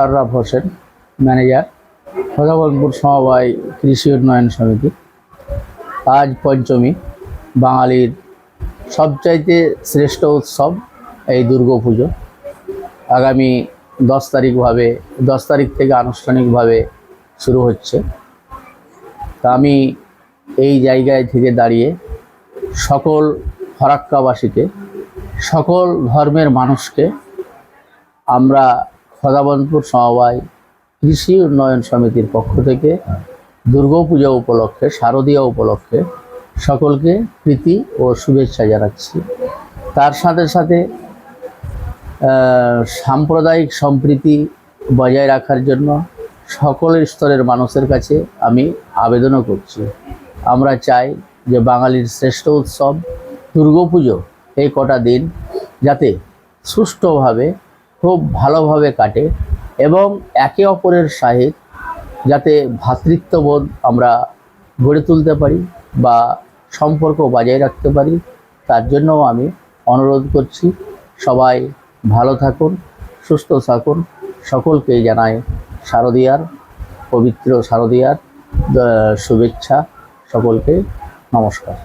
সার্রাফ Hossain, manager খোদাবলপুর সমবায় কৃষি উন্নয়ন সমিতি। আজ পঞ্চমী, বাঙালির সবচাইতে শ্রেষ্ঠ উৎসব এই দুর্গাপুজো আগামী দশ তারিখভাবে, দশ তারিখ থেকে আনুষ্ঠানিকভাবে শুরু হচ্ছে। তা আমি এই জায়গায় থেকে দাঁড়িয়ে সকল ফরাক্কাবাসীকে সকল ধর্মের মানুষকে আমরা খদাবন্তপুর সমবায় কৃষি উন্নয়ন সমিতির পক্ষ থেকে দুর্গাপূজা উপলক্ষে, শারদীয় উপলক্ষে সকলকে প্রীতি ও শুভেচ্ছা জানাচ্ছি। তার সাথে সাথে সাম্প্রদায়িক সম্প্রীতি বজায় রাখার জন্য সকল স্তরের মানুষের কাছে আমি আবেদনও করছি। আমরা চাই যে বাঙালির শ্রেষ্ঠ উৎসব দুর্গাপুজো এই কটা দিন যাতে সুষ্ঠুভাবে খুব ভালোভাবে কাটে এবং একে অপরের সাহিত যাতে ভ্রাতৃত্ববোধ আমরা গড়ে তুলতে পারি বা সম্পর্ক বজায় রাখতে পারি, তার জন্যও আমি অনুরোধ করছি। সবাই ভালো থাকুন, সুস্থ থাকুন। সকলকেই জানাই শারদীয়ার পবিত্র শারদীয়ার শুভেচ্ছা। সকলকে নমস্কার।